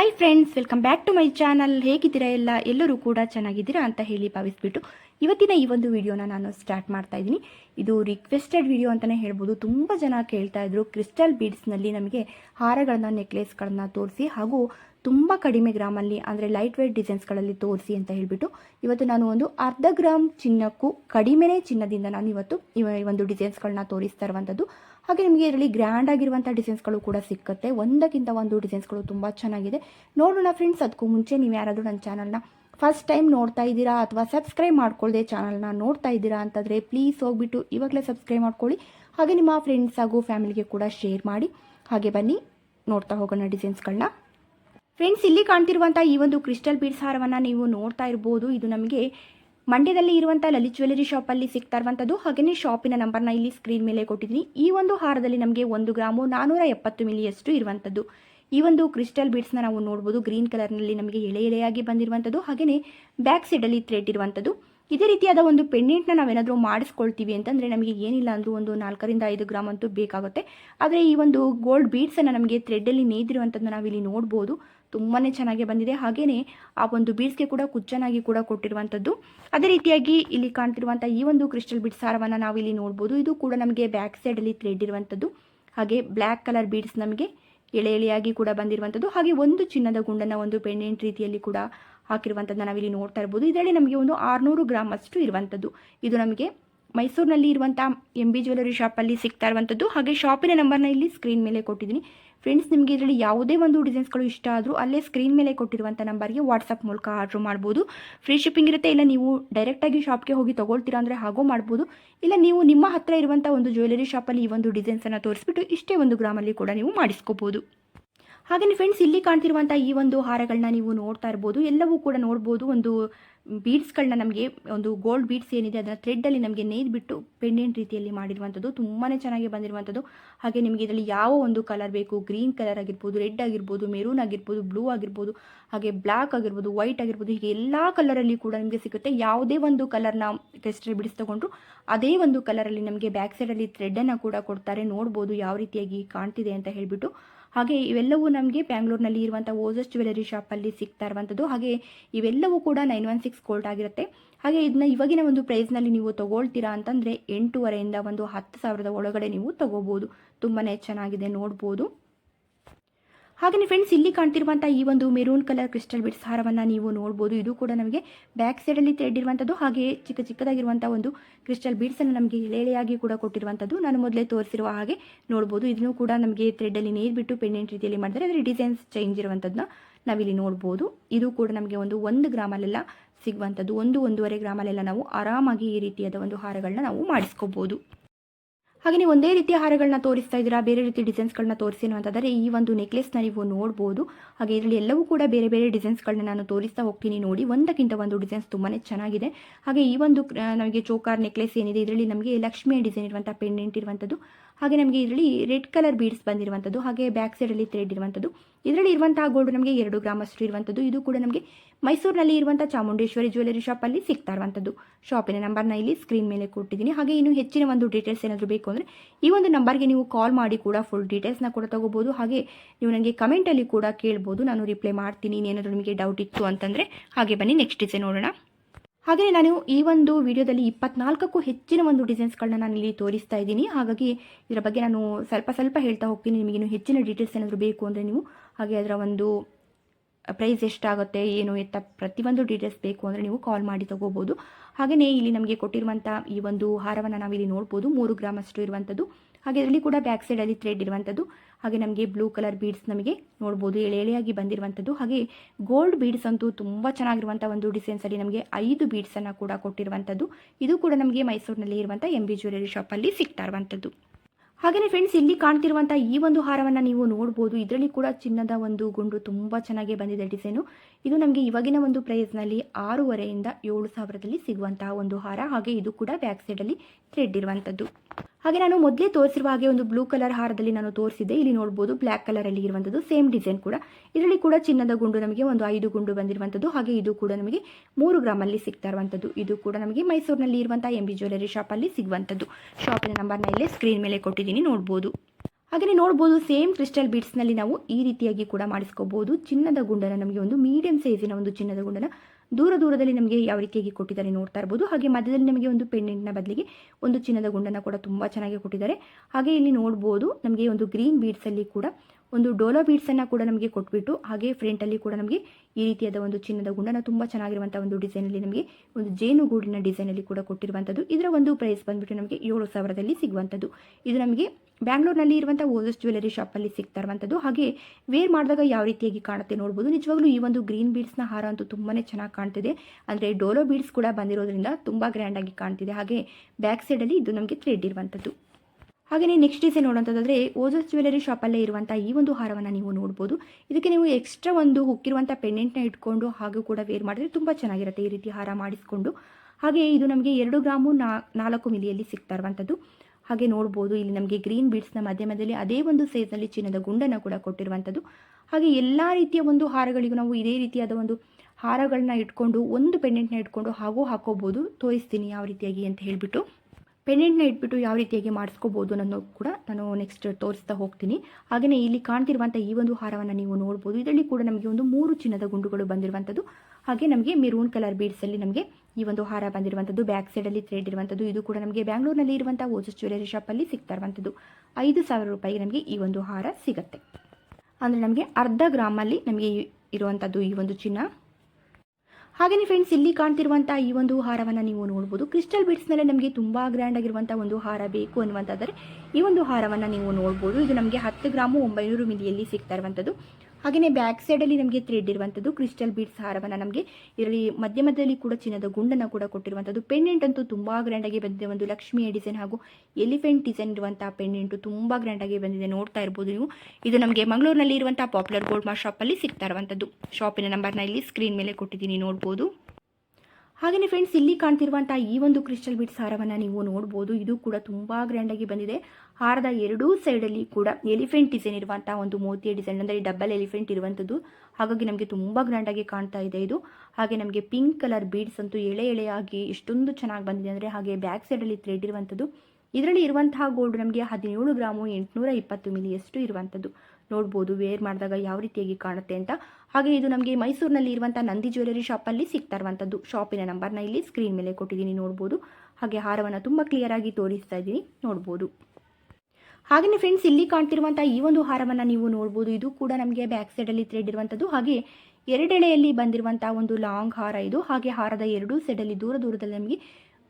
Hi friends welcome back to my channel ಹೇಗಿದ್ದೀರಾ ಎಲ್ಲ? ಎಲ್ಲರೂ ಕೂಡ ಚೆನ್ನಾಗಿದ್ದೀರಾ ಅಂತ ಹೇಳಿ ಭಾವಿಸ್ಬಿಟ್ಟು ಇವತ್ತಿನ ಈ ಒಂದು ವಿಡಿಯೋನ ನಾನು ಸ್ಟಾರ್ಟ್ ಮಾಡ್ತಾ ಇದ್ದೀನಿ. ಇದು ರಿಕ್ವೆಸ್ಟೆಡ್ ವಿಡಿಯೋ ಅಂತಲೇ ಹೇಳ್ಬೋದು. ತುಂಬ ಜನ ಕೇಳ್ತಾ ಇದ್ರು. ಕ್ರಿಸ್ಟಲ್ ಬೀಡ್ಸ್ನಲ್ಲಿ ನಮಗೆ ಹಾರಗಳನ್ನ ನೆಕ್ಲೆಸ್ಗಳನ್ನ ತೋರಿಸಿ ಹಾಗೂ ತುಂಬ ಕಡಿಮೆ ಗ್ರಾಮಲ್ಲಿ ಅಂದರೆ ಲೈಟ್ ವೇಟ್ ಡಿಸೈನ್ಸ್ಗಳಲ್ಲಿ ತೋರಿಸಿ ಅಂತ ಹೇಳಿಬಿಟ್ಟು ಇವತ್ತು ನಾನು ಒಂದು ಅರ್ಧ ಗ್ರಾಮ್ ಚಿನ್ನಕ್ಕೂ ಕಡಿಮೆನೇ ಚಿನ್ನದಿಂದ ನಾನು ಇವತ್ತು ಇವ- ಈ ಒಂದು ಡಿಸೈನ್ಸ್ಗಳನ್ನ ತೋರಿಸ್ತಾ ಇರುವಂಥದ್ದು ಹಾಗೆ ನಿಮಗೆ ಇದರಲ್ಲಿ ಗ್ರ್ಯಾಂಡ್ ಆಗಿರುವಂಥ ಡಿಸೈನ್ಸ್ಗಳು ಕೂಡ ಸಿಕ್ಕುತ್ತೆ. ಒಂದಕ್ಕಿಂತ ಒಂದು ಡಿಸೈನ್ಸ್ಗಳು ತುಂಬ ಚೆನ್ನಾಗಿದೆ. ನೋಡೋಣ ಫ್ರೆಂಡ್ಸ್ ಅದಕ್ಕೂ ಮುಂಚೆ ನೀವು ಯಾರಾದರೂ ನನ್ನ ಚಾನಲ್ನ ಫಸ್ಟ್ ಟೈಮ್ ನೋಡ್ತಾ ಇದ್ದೀರಾ ಅಥವಾ ಸಬ್ಸ್ಕ್ರೈಬ್ ಮಾಡ್ಕೊಳ್ಳದೆ ಚಾನಲ್ನ ನೋಡ್ತಾ ಇದ್ದೀರಾ ಅಂತಂದರೆ ಪ್ಲೀಸ್ ಹೋಗ್ಬಿಟ್ಟು ಇವಾಗಲೇ ಸಬ್ಸ್ಕ್ರೈಬ್ ಮಾಡ್ಕೊಳ್ಳಿ. ಹಾಗೆ ನಿಮ್ಮ ಫ್ರೆಂಡ್ಸ್ ಹಾಗೂ ಫ್ಯಾಮಿಲಿಗೆ ಕೂಡ ಶೇರ್ ಮಾಡಿ. ಹಾಗೆ ಬನ್ನಿ, ನೋಡ್ತಾ ಹೋಗೋಣ ಡಿಸೈನ್ಸ್ಗಳನ್ನ ಫ್ರೆಂಡ್ಸ್ ಇಲ್ಲಿ ಕಾಣ್ತಿರುವಂಥ ಈ ಒಂದು ಕ್ರಿಸ್ಟಲ್ ಬೀಡ್ಸ್ ಹಾರವನ್ನು ನೀವು ನೋಡ್ತಾ ಇರ್ಬೋದು. ಇದು ನಮಗೆ ಮಂಡ್ಯದಲ್ಲಿ ಇರುವಂಥ ಲಲಿತ್ ಜ್ಯುವೆಲರಿ ಶಾಪಲ್ಲಿ ಸಿಗ್ತಾ ಇರುವಂಥದ್ದು ಹಾಗೆಯೇ ಶಾಪಿನ ನಂಬರ್ನ ಇಲ್ಲಿ ಸ್ಕ್ರೀನ್ ಮೇಲೆ ಕೊಟ್ಟಿದ್ದೀನಿ. ಈ ಒಂದು ಹಾರದಲ್ಲಿ ನಮಗೆ ಒಂದು ಗ್ರಾಮು ನಾನ್ನೂರ ಎಪ್ಪತ್ತು ಮಿಲಿಯಷ್ಟು ಇರುವಂಥದ್ದು ಈ ಒಂದು ಕ್ರಿಸ್ಟಲ್ ಬೀಡ್ಸ್ನ ನಾವು ನೋಡ್ಬೋದು. ಗ್ರೀನ್ ಕಲರ್ನಲ್ಲಿ ನಮಗೆ ಎಳೆ ಎಳೆಯಾಗಿ ಬಂದಿರುವಂಥದ್ದು ಹಾಗೆಯೇ ಬ್ಯಾಕ್ ಸೈಡಲ್ಲಿ ಥ್ರೆಡ್ ಇರುವಂಥದ್ದು ಇದೇ ರೀತಿಯಾದ ಒಂದು ಪೆಂಡೆಂಟ್ನ ನಾವೇನಾದರೂ ಮಾಡಿಸ್ಕೊಳ್ತೀವಿ ಅಂತಂದರೆ ನಮಗೆ ಏನಿಲ್ಲ ಅಂದರೂ ಒಂದು ನಾಲ್ಕರಿಂದ ಐದು ಗ್ರಾಮ್ ಅಂತೂ ಬೇಕಾಗುತ್ತೆ. ಆದರೆ ಈ ಒಂದು ಗೋಲ್ಡ್ ಬೀಡ್ಸನ್ನು ನಮಗೆ ಥ್ರೆಡ್ಡಲ್ಲಿ ನೇಯ್ದಿರುವಂಥದ್ದು ನಾವಿಲ್ಲಿ ನೋಡ್ಬೋದು. ತುಂಬಾ ಚೆನ್ನಾಗಿ ಬಂದಿದೆ. ಹಾಗೆಯೇ ಆ ಒಂದು ಬೀಡ್ಸ್ಗೆ ಕೂಡ ಕುಚ್ಚನಾಗಿ ಕೂಡ ಕೊಟ್ಟಿರುವಂಥದ್ದು. ಅದೇ ರೀತಿಯಾಗಿ ಇಲ್ಲಿ ಕಾಣ್ತಿರುವಂಥ ಈ ಒಂದು ಕ್ರಿಸ್ಟಲ್ ಬೀಡ್ಸ್ ಹಾರವನ್ನು ನಾವು ಇಲ್ಲಿ ನೋಡ್ಬೋದು. ಇದು ಕೂಡ ನಮಗೆ ಬ್ಯಾಕ್ ಸೈಡಲ್ಲಿ ಥ್ರೆಡ್ ಇರುವಂಥದ್ದು. ಹಾಗೆ ಬ್ಲ್ಯಾಕ್ ಕಲರ್ ಬೀಡ್ಸ್ ನಮಗೆ ಎಳೆ ಎಳೆಯಾಗಿ ಕೂಡ ಬಂದಿರುವಂಥದ್ದು. ಹಾಗೆ ಒಂದು ಚಿನ್ನದ ಗುಂಡನ್ನು ಒಂದು ಪೆಂಡೆಂಟ್ ರೀತಿಯಲ್ಲಿ ಕೂಡ ಹಾಕಿರುವಂಥದ್ದು ನಾವಿಲ್ಲಿ ನೋಡ್ತಾ ಇರ್ಬೋದು. ಇದರಲ್ಲಿ ನಮಗೆ ಒಂದು ಆರುನೂರು ಗ್ರಾಮ್ ಅಷ್ಟು ಇರುವಂಥದ್ದು. ಇದು ನಮಗೆ ಮೈಸೂರಿನಲ್ಲಿ ಇರುವಂಥ ಎಂ ಬಿ ಜ್ಯುವೆಲರಿ ಶಾಪಲ್ಲಿ ಸಿಗ್ತಾ ಇರುವಂಥದ್ದು. ಹಾಗೆ ಶಾಪಿನ ನಂಬರ್ನ ಇಲ್ಲಿ ಸ್ಕ್ರೀನ್ ಮೇಲೆ ಕೊಟ್ಟಿದ್ದೀನಿ. ಫ್ರೆಂಡ್ಸ್ ನಿಮಗೆ ಇದರಲ್ಲಿ ಯಾವುದೇ ಒಂದು ಡಿಸೈನ್ಸ್ಗಳು ಇಷ್ಟ ಆದರೂ ಅಲ್ಲೇ ಸ್ಕ್ರೀನ್ ಮೇಲೆ ಕೊಟ್ಟಿರುವಂಥ ನಂಬರ್ಗೆ ವಾಟ್ಸಪ್ ಮೂಲಕ ಆರ್ಡ್ರ್ ಮಾಡ್ಬೋದು. ಫ್ರೀ ಶಿಪ್ಪಿಂಗ್ ಇರುತ್ತೆ, ಇಲ್ಲ ನೀವು ಡೈರೆಕ್ಟಾಗಿ ಶಾಪ್ಗೆ ಹೋಗಿ ತೊಗೊಳ್ತೀರಾ ಅಂದರೆ ಹಾಗೂ ಮಾಡ್ಬೋದು. ಇಲ್ಲ ನೀವು ನಿಮ್ಮ ಹತ್ರ ಇರುವಂಥ ಒಂದು ಜ್ಯುವೆಲರಿ ಶಾಪಲ್ಲಿ ಈ ಒಂದು ಡಿಸೈನ್ಸನ್ನು ತೋರಿಸ್ಬಿಟ್ಟು ಇಷ್ಟೇ ಒಂದು ಗ್ರಾಮಲ್ಲಿ ಕೂಡ ನೀವು ಮಾಡಿಸ್ಕೋಬೋದು. ಹಾಗೆಯೇ ಫ್ರೆಂಡ್ಸ್ ಇಲ್ಲಿ ಕಾಣ್ತಿರುವಂಥ ಈ ಒಂದು ಹಾರಗಳನ್ನ ನೀವು ನೋಡ್ತಾ ಇರ್ಬೋದು. ಎಲ್ಲವೂ ಕೂಡ ನೋಡ್ಬೋದು. ಒಂದು ಬೀಡ್ಸ್ಗಳನ್ನ ನಮಗೆ ಒಂದು ಗೋಲ್ಡ್ ಬೀಡ್ಸ್ ಏನಿದೆ ಅದನ್ನು ಥ್ರೆಡ್ಡಲ್ಲಿ ನಮಗೆ ನೇಯ್ದುಬಿಟ್ಟು ಪೆಂಡೆಂಟ್ ರೀತಿಯಲ್ಲಿ ಮಾಡಿರುವಂಥದ್ದು ತುಂಬಾ ಚೆನ್ನಾಗಿ ಬಂದಿರುವಂಥದ್ದು. ಹಾಗೆ ನಿಮಗೆ ಇದರಲ್ಲಿ ಯಾವ ಒಂದು ಕಲರ್ ಬೇಕು ಗ್ರೀನ್ ಕಲರ್ ಆಗಿರ್ಬೋದು ರೆಡ್ ಆಗಿರ್ಬೋದು ಮೆರೂನ್ ಆಗಿರ್ಬೋದು ಬ್ಲೂ ಆಗಿರ್ಬೋದು, ಹಾಗೆ ಬ್ಲ್ಯಾಕ್ ಆಗಿರ್ಬೋದು ವೈಟ್ ಆಗಿರ್ಬೋದು, ಹೀಗೆ ಎಲ್ಲ ಕಲರಲ್ಲಿ ಕೂಡ ನಿಮಗೆ ಸಿಗುತ್ತೆ. ಯಾವುದೇ ಒಂದು ಕಲರ್ನ ಟೆಸ್ಟಲ್ಲಿ ಬಿಡಿಸ್ ತಗೊಂಡ್ರು ಅದೇ ಒಂದು ಕಲರಲ್ಲಿ ನಮಗೆ ಬ್ಯಾಕ್ ಸೈಡಲ್ಲಿ ಥ್ರೆಡ್ಡನ್ನು ಕೂಡ ಕೊಡ್ತಾರೆ. ನೋಡ್ಬೋದು ಯಾವ ರೀತಿಯಾಗಿ ಕಾಣ್ತಿದೆ ಅಂತ ಹೇಳಿಬಿಟ್ಟು ಹಾಗೆ ಇವೆಲ್ಲವೂ ನಮಗೆ ಬ್ಯಾಂಗ್ಳೂರ್ನಲ್ಲಿ ಇರುವಂಥ ಓಜಸ್ ಜ್ಯುವೆಲರಿ ಶಾಪಲ್ಲಿ ಸಿಗ್ತಾ ಇರುವಂಥದ್ದು. ಹಾಗೆ ಇವೆಲ್ಲವೂ ಕೂಡ ನೈನ್ ಒನ್ ಸಿಕ್ಸ್ ಗೋಲ್ಡ್ ಆಗಿರುತ್ತೆ. ಹಾಗೆ ಇದನ್ನ ಇವಾಗಿನ ಒಂದು ಪ್ರೈಸ್ನಲ್ಲಿ ನೀವು ತೊಗೊಳ್ತೀರಾ ಅಂತಂದರೆ ಎಂಟೂವರೆಯಿಂದ ಒಂದು ಹತ್ತು ಸಾವಿರದ ಒಳಗಡೆ ನೀವು ತೊಗೋಬೋದು. ತುಂಬಾ ಚೆನ್ನಾಗಿದೆ, ನೋಡ್ಬೋದು. ಹಾಗೆಯೇ ಫ್ರೆಂಡ್ಸ್ ಇಲ್ಲಿ ಕಾಣ್ತಿರುವಂಥ ಈ ಒಂದು ಮೆರೂನ್ ಕಲರ್ ಕ್ರಿಸ್ಟಲ್ ಬಿಡ್ಸ್ ಹಾರವನ್ನು ನೀವು ನೋಡ್ಬೋದು. ಇದು ಕೂಡ ನಮಗೆ ಬ್ಯಾಕ್ ಸೈಡಲ್ಲಿ ಥ್ರೆಡ್ ಇರುವಂಥದ್ದು ಹಾಗೆ ಚಿಕ್ಕ ಚಿಕ್ಕದಾಗಿರುವಂಥ ಒಂದು ಕ್ರಿಸ್ಟಲ್ ಬೀಡ್ಸನ್ನು ನಮಗೆ ಎಳೆಯಾಗಿ ಕೂಡ ಕೊಟ್ಟಿರುವಂಥದ್ದು ನಾನು ಮೊದಲೇ ತೋರಿಸಿರುವ ಹಾಗೆ ನೋಡ್ಬೋದು. ಇದನ್ನು ಕೂಡ ನಮಗೆ ಥ್ರೆಡ್ಡಲ್ಲಿ ನೇರ್ಬಿಟ್ಟು ಪೆಂಡೆಂಟ್ ರೀತಿಯಲ್ಲಿ ಮಾಡಿದರೆ ಅದರ ಡಿಸೈನ್ಸ್ ಚೇಂಜ್ ಇರುವಂಥದ್ದನ್ನ ನಾವಿಲ್ಲಿ ನೋಡ್ಬೋದು. ಇದು ಕೂಡ ನಮಗೆ ಒಂದು ಒಂದು ಗ್ರಾಮಲ್ಲೆಲ್ಲ ಸಿಗುವಂಥದ್ದು ಒಂದು ಒಂದೂವರೆ ಗ್ರಾಮಲ್ಲೆಲ್ಲ ನಾವು ಆರಾಮಾಗಿ ಈ ರೀತಿಯಾದ ಒಂದು ಹಾರಗಳನ್ನ ನಾವು ಮಾಡಿಸ್ಕೋಬೋದು. ಹಾಗೆಯೇ ಒಂದೇ ರೀತಿಯ ಹಾರಗಳನ್ನ ತೋರಿಸ್ತಾ ಇದ್ದೀರಾ, ಬೇರೆ ರೀತಿ ಡಿಸೈನ್ಸ್ಗಳನ್ನ ತೋರಿಸಿ ಅಂತಂದರೆ ಈ ಒಂದು ನೆಕ್ಲೆಸ್ನ ನೀವು ನೋಡ್ಬೋದು. ಹಾಗೆ ಇದರಲ್ಲಿ ಎಲ್ಲವೂ ಕೂಡ ಬೇರೆ ಬೇರೆ ಡಿಸೈನ್ಸ್ಗಳನ್ನ ನಾನು ತೋರಿಸ್ತಾ ಹೋಗ್ತೀನಿ ನೋಡಿ. ಒಂದಕ್ಕಿಂತ ಒಂದು ಡಿಸೈನ್ಸ್ ತುಂಬಾ ಚೆನ್ನಾಗಿದೆ. ಹಾಗೆ ಈ ಒಂದು ನಮಗೆ ಚೋಕಾರ್ ನೆಕ್ಲೆಸ್ ಏನಿದೆ, ಇದರಲ್ಲಿ ನಮಗೆ ಲಕ್ಷ್ಮಿಯ ಡಿಸೈನ್ ಇರುವಂಥ ಪೆಂಡೆಂಟ್ ಇರುವಂಥದ್ದು. ಹಾಗೆ ನಮಗೆ ಇದರಲ್ಲಿ ರೆಡ್ ಕಲರ್ ಬೀಡ್ಸ್ ಬಂದಿರುವಂಥದ್ದು ಹಾಗೆ ಬ್ಯಾಕ್ ಸೈಡಲ್ಲಿ ಥ್ರೆಡ್ ಇರುವಂಥದ್ದು ಇದರಲ್ಲಿ ಇರುವಂತಹ ಗೋಲ್ಡ್ ನಮಗೆ ಎರಡು ಗ್ರಾಮ್ ಅಷ್ಟು ಇರುವಂಥದ್ದು ಇದು ಕೂಡ ನಮಗೆ ಮೈಸೂರಿನಲ್ಲಿ ಇರುವಂಥ ಚಾಮುಂಡೇಶ್ವರಿ ಜ್ಯುವೆಲರಿ ಶಾಪಲ್ಲಿ ಸಿಗ್ತಾ ಇರುವಂಥದ್ದು ಶಾಪಿನ ನಂಬರ್ನ ಇಲ್ಲಿ ಸ್ಕ್ರೀನ್ ಮೇಲೆ ಕೊಟ್ಟಿದ್ದೀನಿ. ಹಾಗೆ ಇನ್ನು ಹೆಚ್ಚಿನ ಒಂದು ಡೀಟೇಲ್ಸ್ ಏನಾದರೂ ಬೇಕು ಅಂದರೆ ಈ ಒಂದು ನಂಬರ್ಗೆ ನೀವು ಕಾಲ್ ಮಾಡಿ ಕೂಡ ಫುಲ್ ಡೀಟೇಲ್ಸ್ನ ಕೂಡ ತಗೋಬೋದು. ಹಾಗೆ ನೀವು ನನಗೆ ಕಮೆಂಟಲ್ಲಿ ಕೂಡ ಕೇಳ್ಬೋದು. ನಾನು ರಿಪ್ಲೈ ಮಾಡ್ತೀನಿ. ಏನಾದರೂ ನಿಮಗೆ ಡೌಟ್ ಇತ್ತು ಅಂತಂದರೆ ಹಾಗೆ ಬನ್ನಿ. ನೆಕ್ಸ್ಟ್ ಡಿಸೈನ್ ನೋಡೋಣ. ಹಾಗೆಯೇ ನಾನು ಈ ಒಂದು ವಿಡಿಯೋದಲ್ಲಿ ಇಪ್ಪತ್ನಾಲ್ಕಕ್ಕೂ ಹೆಚ್ಚಿನ ಒಂದು ಡಿಸೈನ್ಸ್ಗಳನ್ನ ನಾನು ಇಲ್ಲಿ ತೋರಿಸ್ತಾ ಇದ್ದೀನಿ. ಹಾಗಾಗಿ ಇದರ ಬಗ್ಗೆ ನಾನು ಸ್ವಲ್ಪ ಸ್ವಲ್ಪ ಹೇಳ್ತಾ ಹೋಗ್ತೀನಿ. ನಿಮಗೆ ಇನ್ನು ಹೆಚ್ಚಿನ ಡೀಟೇಲ್ಸ್ ಏನಾದರೂ ಬೇಕು ಅಂದರೆ ನೀವು ಹಾಗೆ ಅದರ ಒಂದು ಪ್ರೈಸ್ ಎಷ್ಟಾಗುತ್ತೆ, ಏನು ಎತ್ತ ಪ್ರತಿಯೊಂದು ಡೀಟೇಲ್ಸ್ ಬೇಕು ಅಂದರೆ ನೀವು ಕಾಲ್ ಮಾಡಿ ತಗೋಬೋದು. ಹಾಗೆಯೇ ಇಲ್ಲಿ ನಮಗೆ ಕೊಟ್ಟಿರುವಂಥ ಈ ಒಂದು ಹಾರವನ್ನು ನಾವಿಲ್ಲಿ ನೋಡ್ಬೋದು. ಮೂರು ಗ್ರಾಮ್ ಅಷ್ಟು ಇರುವಂಥದ್ದು ಹಾಗೆ ಇದರಲ್ಲಿ ಕೂಡ ಬ್ಯಾಕ್ ಸೈಡಲ್ಲಿ ಥ್ರೆಡ್ ಇರುವಂಥದ್ದು ಹಾಗೆ ನಮಗೆ ಬ್ಲೂ ಕಲರ್ ಬೀಡ್ಸ್ ನಮಗೆ ನೋಡ್ಬೋದು, ಎಳೆ ಎಳೆಯಾಗಿ ಬಂದಿರುವಂಥದ್ದು ಹಾಗೆ ಗೋಲ್ಡ್ ಬೀಡ್ಸ್ ಅಂತೂ ತುಂಬ ಚೆನ್ನಾಗಿರುವಂಥ ಒಂದು ಡಿಸೈನ್ಸಲ್ಲಿ ನಮಗೆ ಐದು ಬೀಡ್ಸನ್ನು ಕೂಡ ಕೊಟ್ಟಿರುವಂಥದ್ದು ಇದು ಕೂಡ ನಮಗೆ ಮೈಸೂರಿನಲ್ಲಿ ಇರುವಂಥ ಎಂ ಬಿ ಜ್ಯುವೆಲರಿ ಶಾಪಲ್ಲಿ ಸಿಗ್ತಾ ಇರುವಂಥದ್ದು ಹಾಗೆಯೇ ಫ್ರೆಂಡ್ಸ್ ಇಲ್ಲಿ ಕಾಣ್ತಿರುವಂಥ ಈ ಒಂದು ಹಾರವನ್ನು ನೀವು ನೋಡ್ಬೋದು. ಇದರಲ್ಲಿ ಕೂಡ ಚಿನ್ನದ ಒಂದು ಗುಂಡು ತುಂಬ ಚೆನ್ನಾಗಿ ಬಂದಿದೆ ಡಿಸೈನು ಇದು ನಮಗೆ ಇವಾಗಿನ ಒಂದು ಪ್ರೈಸ್ನಲ್ಲಿ ಆರೂವರೆಯಿಂದ ಏಳು ಸಾವಿರದಲ್ಲಿ ಸಿಗುವಂತಹ ಒಂದು ಹಾರ. ಹಾಗೆ ಇದು ಕೂಡ ಬ್ಯಾಕ್ ಸೈಡಲ್ಲಿ ಥ್ರೆಡ್ ಇರುವಂಥದ್ದು ಹಾಗೆ ನಾನು ಮೊದಲೇ ತೋರಿಸಿರುವ ಹಾಗೆ ಒಂದು ಬ್ಲೂ ಕಲರ್ ಹಾರದಲ್ಲಿ ನಾನು ತೋರಿಸಿದ್ದೆ. ಇಲ್ಲಿ ನೋಡ್ಬೋದು ಬ್ಲ್ಯಾಕ್ ಕಲರಲ್ಲಿ ಇರುವಂಥದ್ದು ಸೇಮ್ ಡಿಸೈನ್ ಕೂಡ. ಇದರಲ್ಲಿ ಕೂಡ ಚಿನ್ನದ ಗುಂಡು ನಮಗೆ ಒಂದು ಐದು ಗುಂಡು ಬಂದಿರುವಂಥದ್ದು ಹಾಗೆ ಇದು ಕೂಡ ನಮಗೆ ಮೂರು ಗ್ರಾಮಲ್ಲಿ ಸಿಗ್ತಾ ಇರುವಂಥದ್ದು ಇದು ಕೂಡ ನಮಗೆ ಮೈಸೂರಿನಲ್ಲಿ ಇರುವಂಥ ಎಂ ಬಿ ಜ್ಯುವೆಲರಿ ಶಾಪಲ್ಲಿ ಸಿಗುವಂಥದ್ದು ಶಾಪಿನ ನಂಬರ್ನ ಇಲ್ಲೇ ಸ್ಕ್ರೀನ್ ಮೇಲೆ ಕೊಟ್ಟಿದ್ದೀನಿ, ನೋಡ್ಬೋದು. ಹಾಗೆಯೇ ನೋಡ್ಬೋದು ಸೇಮ್ ಕ್ರಿಸ್ಟಲ್ ಬೀಡ್ಸ್ನಲ್ಲಿ ನಾವು ಈ ರೀತಿಯಾಗಿ ಕೂಡ ಮಾಡಿಸ್ಕೋಬೋದು. ಚಿನ್ನದ ಗುಂಡನ ನಮಗೆ ಒಂದು ಮೀಡಿಯಂ ಸೈಜಿನ ಒಂದು ಚಿನ್ನದ ಗುಂಡನ ದೂರ ದೂರದಲ್ಲಿ ನಮಗೆ ಯಾವ ರೀತಿಯಾಗಿ ಕೊಟ್ಟಿದ್ದಾರೆ ನೋಡ್ತಾ ಇರ್ಬೋದು. ಹಾಗೆ ಮಧ್ಯದಲ್ಲಿ ನಮಗೆ ಒಂದು ಪೆಂಡೆಂಟ್ನ ಬದಲಿಗೆ ಒಂದು ಚಿನ್ನದ ಗುಂಡನ್ನು ಕೂಡ ತುಂಬ ಚೆನ್ನಾಗಿ ಕೊಟ್ಟಿದ್ದಾರೆ. ಹಾಗೆ ಇಲ್ಲಿ ನೋಡ್ಬೋದು ನಮಗೆ ಒಂದು ಗ್ರೀನ್ ಬೀಡ್ಸಲ್ಲಿ ಕೂಡ ಒಂದು ಡೋಲೋ ಬೀಡ್ಸನ್ನು ಕೂಡ ನಮಗೆ ಕೊಟ್ಬಿಟ್ಟು ಹಾಗೆ ಫ್ರಂಟಲ್ಲಿ ಕೂಡ ನಮಗೆ ಈ ರೀತಿಯಾದ ಒಂದು ಚಿನ್ನದ ಗುಂಡನ ತುಂಬ ಚೆನ್ನಾಗಿರುವಂಥ ಒಂದು ಡಿಸೈನಲ್ಲಿ ನಮಗೆ ಒಂದು ಜೇನುಗೂಡಿನ ಡಿಸೈನಲ್ಲಿ ಕೂಡ ಕೊಟ್ಟಿರುವಂಥದ್ದು ಇದರ ಒಂದು ಪ್ರೈಸ್ ಬಂದ್ಬಿಟ್ಟು ನಮಗೆ ಏಳು ಸಾವಿರದಲ್ಲಿ ಸಿಗುವಂಥದ್ದು ಇದು ನಮಗೆ ಬ್ಯಾಂಗ್ಳೂರ್ನಲ್ಲಿ ಇರುವಂಥ ಓಜಸ್ ಜ್ಯುವೆಲರಿ ಶಾಪಲ್ಲಿ ಸಿಗ್ತಾ ಇರುವಂಥದ್ದು ಹಾಗೆ ವೇರ್ ಮಾಡಿದಾಗ ಯಾವ ರೀತಿಯಾಗಿ ಕಾಣುತ್ತೆ ನೋಡ್ಬೋದು. ನಿಜವಾಗ್ಲೂ ಈ ಒಂದು ಗ್ರೀನ್ ಬೀಡ್ಸ್ನ ಹಾರ ಅಂತೂ ತುಂಬಾ ಚೆನ್ನಾಗಿ ಕಾಣ್ತಿದೆ. ಅಂದರೆ ಡೋಲೋ ಬೀಡ್ಸ್ ಕೂಡ ಬಂದಿರೋದ್ರಿಂದ ತುಂಬ ಗ್ರ್ಯಾಂಡಾಗಿ ಕಾಣ್ತಿದೆ. ಹಾಗೆ ಬ್ಯಾಕ್ ಸೈಡಲ್ಲಿ ಇದು ನಮಗೆ ಥ್ರೆಡ್ ಇರುವಂಥದ್ದು ಹಾಗೆಯೇ ನೆಕ್ಸ್ಟ್ ಡಿಸೈನ್ ನೋಡೋಂಥದ್ದಾದರೆ ಓಜಸ್ ಜ್ಯುವೆಲರಿ ಶಾಪಲ್ಲೇ ಇರುವಂಥ ಈ ಒಂದು ಹಾರವನ್ನು ನೀವು ನೋಡ್ಬೋದು. ಇದಕ್ಕೆ ನೀವು ಎಕ್ಸ್ಟ್ರಾ ಒಂದು ಹುಕ್ಕಿರುವಂಥ ಪೆಂಡೆಂಟ್ನ ಇಟ್ಕೊಂಡು ಹಾಗೂ ಕೂಡ ವೇರ್ ಮಾಡಿದ್ರೆ ತುಂಬ ಚೆನ್ನಾಗಿರುತ್ತೆ ಈ ರೀತಿ ಹಾರ ಮಾಡಿಸ್ಕೊಂಡು. ಹಾಗೆ ಇದು ನಮಗೆ ಎರಡು ಗ್ರಾಮು ನಾಲ್ಕು ಮಿಲಿಯಲ್ಲಿ ಸಿಗ್ತಾ ಇರುವಂಥದ್ದು ಹಾಗೆ ನೋಡ್ಬೋದು. ಇಲ್ಲಿ ನಮಗೆ ಗ್ರೀನ್ ಬೀಡ್ಸ್ನ ಮಧ್ಯಮದಲ್ಲಿ ಅದೇ ಒಂದು ಸೈಜ್ನಲ್ಲಿ ಚಿನ್ನದ ಗುಂಡನ್ನು ಕೂಡ ಕೊಟ್ಟಿರುವಂಥದ್ದು ಹಾಗೆ ಎಲ್ಲ ರೀತಿಯ ಒಂದು ಹಾರಗಳಿಗೂ ನಾವು ಇದೇ ರೀತಿಯಾದ ಒಂದು ಹಾರಗಳನ್ನ ಇಟ್ಕೊಂಡು ಒಂದು ಪೆಂಡೆಂಟ್ನ ಇಟ್ಕೊಂಡು ಹಾಗೂ ಹಾಕೋಬೋದು. ತೋರಿಸ್ತೀನಿ ಯಾವ ರೀತಿಯಾಗಿ ಅಂತ ಹೇಳಿಬಿಟ್ಟು. ಪೆಂಡೆಂಟ್ನ ಇಟ್ಬಿಟ್ಟು ಯಾವ ರೀತಿಯಾಗಿ ಮಾಡಿಸ್ಕೋಬೋದು ಅನ್ನೋ ಕೂಡ ನಾನು ನೆಕ್ಸ್ಟ್ ತೋರಿಸ್ತಾ ಹೋಗ್ತೀನಿ. ಹಾಗೆಯೇ ಇಲ್ಲಿ ಕಾಣ್ತಿರುವಂಥ ಈ ಒಂದು ಹಾರವನ್ನು ನೀವು ನೋಡ್ಬೋದು. ಇದರಲ್ಲಿ ಕೂಡ ನಮಗೆ ಒಂದು ಮೂರು ಚಿನ್ನದ ಗುಂಡುಗಳು ಬಂದಿರುವಂಥದ್ದು ಹಾಗೆ ನಮಗೆ ಮೆರೂನ್ ಕಲರ್ ಬೀಡ್ಸಲ್ಲಿ ನಮಗೆ ಈ ಒಂದು ಹಾರ ಬಂದಿರುವಂಥದ್ದು ಬ್ಯಾಕ್ ಸೈಡಲ್ಲಿ ಥ್ರೆಡ್ ಇರುವಂಥದ್ದು ಇದು ಕೂಡ ನಮಗೆ ಬ್ಯಾಂಗ್ಳೂರಿನಲ್ಲಿ ಇರುವಂಥ ಓಜಸ್ ಜ್ಯುವೆಲರಿ ಶಾಪಲ್ಲಿ ಸಿಗ್ತಾ ಇರುವಂಥದ್ದು ಐದು ಸಾವಿರ ರೂಪಾಯಿಗೆ ನಮಗೆ ಈ ಒಂದು ಹಾರ ಸಿಗುತ್ತೆ. ಅಂದರೆ ನಮಗೆ ಅರ್ಧ ಗ್ರಾಮಲ್ಲಿ ನಮಗೆ ಇರುವಂಥದ್ದು ಈ ಒಂದು ಚಿನ್ನ. ಹಾಗೆಯೇ ಫ್ರೆಂಡ್ಸ್ ಇಲ್ಲಿ ಕಾಣ್ತಿರುವಂಥ ಈ ಒಂದು ಹಾರವನ್ನು ನೀವು ನೋಡ್ಬೋದು. ಕ್ರಿಸ್ಟಲ್ ಬಿಡ್ಸ್ನಲ್ಲೇ ನಮಗೆ ತುಂಬ ಗ್ರ್ಯಾಂಡ್ ಆಗಿರುವಂಥ ಒಂದು ಹಾರ ಬೇಕು ಅನ್ನುವಂಥದ್ದರೆ ಈ ಒಂದು ಹಾರವನ್ನು ನೀವು ನೋಡ್ಬೋದು. ಇದು ನಮಗೆ ಹತ್ತು ಗ್ರಾಮು ಒಂಬೈನೂರು ಮಿಲಿಯಲ್ಲಿ ಸಿಗ್ತಾ ಇರುವಂಥದ್ದು ಹಾಗೆಯೇ ಬ್ಯಾಕ್ ಸೈಡಲ್ಲಿ ನಮಗೆ ಥ್ರೆಡ್ ಇರುವಂಥದ್ದು ಕ್ರಿಸ್ಟಲ್ ಬೀಡ್ಸ್ ಹಾರವನ್ನು ನಮಗೆ ಇದರಲ್ಲಿ ಮಧ್ಯ ಮಧ್ಯದಲ್ಲಿ ಕೂಡ ಚಿನ್ನದ ಗುಂಡನ್ನು ಕೂಡ ಕೊಟ್ಟಿರುವಂಥದ್ದು. ಪೆಂಡೆಂಟ್ ಅಂತೂ ತುಂಬ ಗ್ರ್ಯಾಂಡಾಗಿ ಬಂದಿದೆ. ಒಂದು ಲಕ್ಷ್ಮಿಯ ಡಿಸೈನ್ ಹಾಗೂ ಎಲಿಫೆಂಟ್ ಡಿಸೈನ್ ಇರುವಂಥ ಪೆಂಡೆಂಟು ತುಂಬ ಗ್ರ್ಯಾಂಡಾಗಿ ಬಂದಿದೆ. ನೋಡ್ತಾ ಇರ್ಬೋದು ನೀವು. ಇದು ನಮಗೆ ಮಂಗಳೂರಿನಲ್ಲಿ ಇರುವಂಥ ಪಾಪ್ಯುಲರ್ ಗೋಲ್ಡ್ ಮಾರ್ ಶಾಪಲ್ಲಿ ಸಿಗ್ತಾ ಇರುವಂಥದ್ದು. ಶಾಪಿನ ನಂಬರ್ನ ಇಲ್ಲಿ ಸ್ಕ್ರೀನ್ ಮೇಲೆ ಕೊಟ್ಟಿದ್ದೀನಿ. ನೋಡ್ಬೋದು. ಹಾಗೆಯೇ ಫ್ರೆಂಡ್ಸ್ ಇಲ್ಲಿ ಕಾಣ್ತಿರುವಂಥ ಈ ಒಂದು ಕ್ರಿಸ್ಟಲ್ ಬಿಟ್ಸ್ ಹಾರವನ್ನು ನೀವು ನೋಡ್ಬೋದು. ಇದು ಕೂಡ ತುಂಬ ಗ್ರ್ಯಾಂಡಾಗಿ ಬಂದಿದೆ. ಹಾರದ ಎರಡೂ ಸೈಡಲ್ಲಿ ಕೂಡ ಎಲಿಫೆಂಟ್ ಡಿಸೈನ್ ಇರುವಂಥ ಒಂದು ಮೋತಿಯ ಡಿಸೈನ್ ಅಂದರೆ ಡಬಲ್ ಎಲಿಫೆಂಟ್ ಇರುವಂಥದ್ದು. ಹಾಗಾಗಿ ನಮಗೆ ತುಂಬ ಗ್ರ್ಯಾಂಡಾಗಿ ಕಾಣ್ತಾ ಇದೆ ಇದು. ಹಾಗೆ ನಮಗೆ ಪಿಂಕ್ ಕಲರ್ ಬೀಡ್ಸ್ ಅಂತೂ ಎಳೆ ಎಳೆಯಾಗಿ ಎಷ್ಟೊಂದು ಚೆನ್ನಾಗಿ ಬಂದಿದೆ. ಅಂದರೆ ಹಾಗೆ ಬ್ಯಾಕ್ ಸೈಡಲ್ಲಿ ಥ್ರೆಡ್ ಇರುವಂಥದ್ದು. ಇದರಲ್ಲಿ ಇರುವಂತಹ ಗೋಲ್ಡ್ ನಮಗೆ ಹದಿನೇಳು ಗ್ರಾಮು ಎಂಟುನೂರ ಇಪ್ಪತ್ತು ಮಿಲಿಯಷ್ಟು ಇರುವಂಥದ್ದು. ನೋಡ್ಬೋದು ವೇರ್ ಮಾಡಿದಾಗ ಯಾವ ರೀತಿಯಾಗಿ ಕಾಣುತ್ತೆ ಅಂತ. ಹಾಗೆ ಇದು ನಮಗೆ ಮೈಸೂರಿನಲ್ಲಿ ಇರುವಂಥ ನಂದಿ ಜ್ಯುವೆಲರಿ ಶಾಪಲ್ಲಿ ಸಿಗ್ತಾ ಇರುವಂಥದ್ದು ಶಾಪಿನ ನಂಬರ್ನ ಇಲ್ಲಿ ಸ್ಕ್ರೀನ್ ಮೇಲೆ ಕೊಟ್ಟಿದ್ದೀನಿ ನೋಡ್ಬೋದು. ಹಾಗೆ ಹಾರವನ್ನು ತುಂಬ ಕ್ಲಿಯರಾಗಿ ತೋರಿಸ್ತಾ ಇದ್ದೀನಿ ನೋಡ್ಬೋದು. ಹಾಗೆಯೇ ಫ್ರೆಂಡ್ಸ್ ಇಲ್ಲಿ ಕಾಣ್ತಿರುವಂಥ ಈ ಒಂದು ಹಾರವನ್ನು ನೀವು ನೋಡ್ಬೋದು. ಇದು ಕೂಡ ನಮಗೆ ಬ್ಯಾಕ್ ಸೈಡಲ್ಲಿ ಥ್ರೆಡ್ ಇರುವಂಥದ್ದು ಹಾಗೆ ಎರಡೆಳೆಯಲ್ಲಿ ಬಂದಿರುವಂಥ ಒಂದು ಲಾಂಗ್ ಹಾರ ಇದು. ಹಾಗೆ ಹಾರದ ಎರಡೂ ಸೈಡಲ್ಲಿ ದೂರ ದೂರದಲ್ಲಿ ನಮಗೆ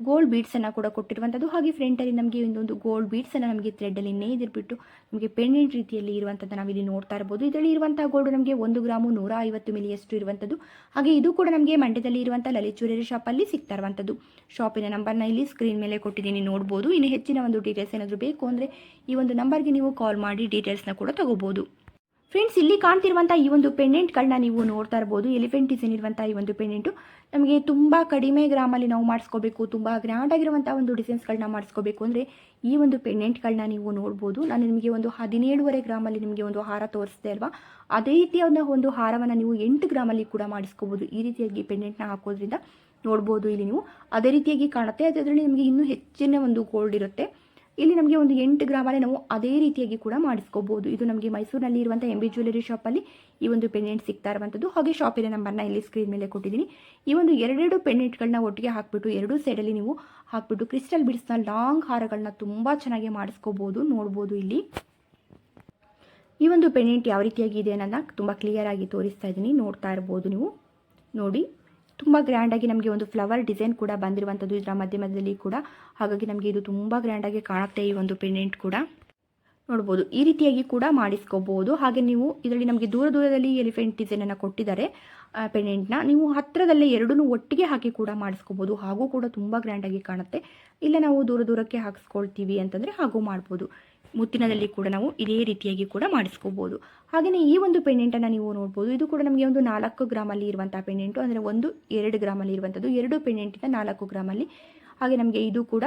ಗೋಲ್ಡ್ ಬೀಡ್ಸನ್ನು ಕೂಡ ಕೊಟ್ಟಿರುವಂಥದ್ದು ಹಾಗೆ ಫ್ರಂಟಲ್ಲಿ ನಮಗೆ ಇನ್ನೊಂದು ಗೋಲ್ಡ್ ಬೀಡ್ಸನ್ನು ನಮಗೆ ಥ್ರೆಡ್ಡಲ್ಲಿ ನೇಯ್ದಿರ್ಬಿಟ್ಟು ನಮಗೆ ಪೆಂಡೆಂಟ್ ರೀತಿಯಲ್ಲಿ ಇರುವಂಥದ್ದು ನಾವಿಲ್ಲಿ ನೋಡ್ತಾ ಇರ್ಬೋದು. ಇದರಲ್ಲಿ ಇರುವಂಥ ಗೋಲ್ಡ್ ನಮಗೆ ಒಂದು ಗ್ರಾಮು ನೂರ ಐವತ್ತು ಮಿಲಿಯಷ್ಟು ಇರುವಂಥದ್ದು ಹಾಗೆ ಇದು ಕೂಡ ನಮಗೆ ಮಂಡ್ಯದಲ್ಲಿ ಇರುವಂಥ ಲಲಿತ್ ಜ್ಯುವೆಲರಿ ಶಾಪಲ್ಲಿ ಸಿಗ್ತಾ ಇರುವಂಥದ್ದು ಶಾಪಿನ ನಂಬರ್ನ ಇಲ್ಲಿ ಸ್ಕ್ರೀನ್ ಮೇಲೆ ಕೊಟ್ಟಿದ್ದೀನಿ, ನೋಡ್ಬೋದು. ಇನ್ನು ಹೆಚ್ಚಿನ ಒಂದು ಡೀಟೇಲ್ಸ್ ಏನಾದರೂ ಬೇಕು ಅಂದರೆ ಈ ಒಂದು ನಂಬರ್ಗೆ ನೀವು ಕಾಲ್ ಮಾಡಿ ಡೀಟೇಲ್ಸ್ನ ಕೂಡ ತಗೋಬೋದು. ಫ್ರೆಂಡ್ಸ್ ಇಲ್ಲಿ ಕಾಣ್ತಿರುವಂಥ ಈ ಒಂದು ಪೆಂಡೆಂಟ್ಗಳನ್ನ ನೀವು ನೋಡ್ತಾ ಇರ್ಬೋದು. ಎಲಿಫೆಂಟ್ ಡಿಸೈನ್ ಇರುವಂಥ ಈ ಒಂದು ಪೆಂಡೆಂಟು ನಮಗೆ ತುಂಬ ಕಡಿಮೆ ಗ್ರಾಮಲ್ಲಿ ನಾವು ಮಾಡಿಸ್ಕೋಬೇಕು. ತುಂಬ ಗ್ರ್ಯಾಂಡ್ ಆಗಿರುವಂಥ ಒಂದು ಡಿಸೈನ್ಸ್ಗಳನ್ನ ಮಾಡಿಸ್ಕೋಬೇಕು ಅಂದರೆ ಈ ಒಂದು ಪೆಂಡೆಂಟ್ಗಳನ್ನ ನೀವು ನೋಡ್ಬೋದು. ನಾನು ನಿಮಗೆ ಒಂದು ಹದಿನೇಳುವರೆ ಗ್ರಾಮಲ್ಲಿ ನಿಮಗೆ ಒಂದು ಹಾರ ತೋರಿಸಿದೆ ಅಲ್ವಾ? ಅದೇ ರೀತಿಯಾದ ಒಂದು ಹಾರವನ್ನು ನೀವು ಎಂಟು ಗ್ರಾಮಲ್ಲಿ ಕೂಡ ಮಾಡಿಸ್ಕೋಬೋದು. ಈ ರೀತಿಯಾಗಿ ಪೆಂಡೆಂಟ್ನ ಹಾಕೋದ್ರಿಂದ ನೋಡ್ಬೋದು ಇಲ್ಲಿ ನೀವು. ಅದೇ ರೀತಿಯಾಗಿ ಕಾಣುತ್ತೆ. ಅದರಲ್ಲಿ ನಿಮಗೆ ಇನ್ನೂ ಹೆಚ್ಚಿನ ಒಂದು ಗೋಲ್ಡ್ ಇರುತ್ತೆ. ಇಲ್ಲಿ ನಮಗೆ ಒಂದು ಎಂಟು ಗ್ರಾಮಲ್ಲಿ ನಾವು ಅದೇ ರೀತಿಯಾಗಿ ಕೂಡ ಮಾಡಿಸ್ಕೋಬೋದು. ಇದು ನಮಗೆ ಮೈಸೂರಿನಲ್ಲಿ ಇರುವಂಥ ಎಂ ಬಿ ಜ್ಯುವೆಲರಿ ಶಾಪಲ್ಲಿ ಈ ಒಂದು ಪೆಂಡೆಂಟ್ ಸಿಗ್ತಾ ಇರುವಂಥದ್ದು ಹಾಗೆ ಶಾಪಿನ ನಂಬರ್ನ ಇಲ್ಲಿ ಸ್ಕ್ರೀನ್ ಮೇಲೆ ಕೊಟ್ಟಿದ್ದೀನಿ. ಈ ಒಂದು ಎರಡೆರಡು ಪೆಂಡೆಂಟ್ಗಳನ್ನ ಒಟ್ಟಿಗೆ ಹಾಕ್ಬಿಟ್ಟು, ಎರಡೂ ಸೈಡಲ್ಲಿ ನೀವು ಹಾಕ್ಬಿಟ್ಟು ಕ್ರಿಸ್ಟಲ್ ಬಿಡ್ಸ್ನ ಲಾಂಗ್ ಹಾರಗಳನ್ನ ತುಂಬ ಚೆನ್ನಾಗಿ ಮಾಡಿಸ್ಕೋಬೋದು, ನೋಡ್ಬೋದು ಇಲ್ಲಿ. ಈ ಒಂದು ಪೆಂಡೆಂಟ್ ಯಾವ ರೀತಿಯಾಗಿ ಇದೆ ಅನ್ನೋದನ್ನ ತುಂಬ ಕ್ಲಿಯರ್ ಆಗಿ ತೋರಿಸ್ತಾ ಇದ್ದೀನಿ. ನೋಡ್ತಾ ಇರ್ಬೋದು ನೀವು. ನೋಡಿ. ತುಂಬ ಗ್ರ್ಯಾಂಡಾಗಿ ನಮಗೆ ಒಂದು ಫ್ಲವರ್ ಡಿಸೈನ್ ಕೂಡ ಬಂದಿರುವಂಥದ್ದು ಇದರ ಮಧ್ಯ ಮಧ್ಯದಲ್ಲಿ ಕೂಡ. ಹಾಗಾಗಿ ನಮಗೆ ಇದು ತುಂಬ ಗ್ರ್ಯಾಂಡಾಗಿ ಕಾಣುತ್ತೆ ಈ ಒಂದು ಪೆಂಡೆಂಟ್ ಕೂಡ. ನೋಡ್ಬೋದು, ಈ ರೀತಿಯಾಗಿ ಕೂಡ ಮಾಡಿಸ್ಕೋಬೋದು. ಹಾಗೆ ನೀವು ಇದರಲ್ಲಿ ನಮಗೆ ದೂರ ದೂರದಲ್ಲಿ ಎಲಿಫೆಂಟ್ ಡಿಸೈನನ್ನು ಕೊಟ್ಟಿದ್ದಾರೆ ಪೆಂಡೆಂಟ್ನ ನೀವು ಹತ್ತಿರದಲ್ಲೇ ಎರಡೂ ಒಟ್ಟಿಗೆ ಹಾಕಿ ಕೂಡ ಮಾಡಿಸ್ಕೋಬೋದು. ಹಾಗೂ ಕೂಡ ತುಂಬ ಗ್ರ್ಯಾಂಡಾಗಿ ಕಾಣುತ್ತೆ. ಇಲ್ಲ ನಾವು ದೂರ ದೂರಕ್ಕೆ ಹಾಕಿಸ್ಕೊಳ್ತೀವಿ ಅಂತಂದರೆ ಹಾಗೂ ಮಾಡ್ಬೋದು. ಮುತ್ತಿನದಲ್ಲಿ ಕೂಡ ನಾವು ಇದೇ ರೀತಿಯಾಗಿ ಕೂಡ ಮಾಡಿಸ್ಕೋಬೋದು. ಹಾಗೆಯೇ ಈ ಒಂದು ಪೆಂಡೆಂಟನ್ನು ನೀವು ನೋಡ್ಬೋದು. ಇದು ಕೂಡ ನಮಗೆ ಒಂದು ನಾಲ್ಕು ಗ್ರಾಮಲ್ಲಿ ಇರುವಂಥ ಪೆಂಡೆಂಟು. ಅಂದರೆ ಒಂದು, ಎರಡು ಗ್ರಾಮಲ್ಲಿ ಇರುವಂಥದ್ದು. ಎರಡು ಪೆಂಡೆಂಟಿಂದ ನಾಲ್ಕು ಗ್ರಾಮಲ್ಲಿ. ಹಾಗೆ ನಮಗೆ ಇದು ಕೂಡ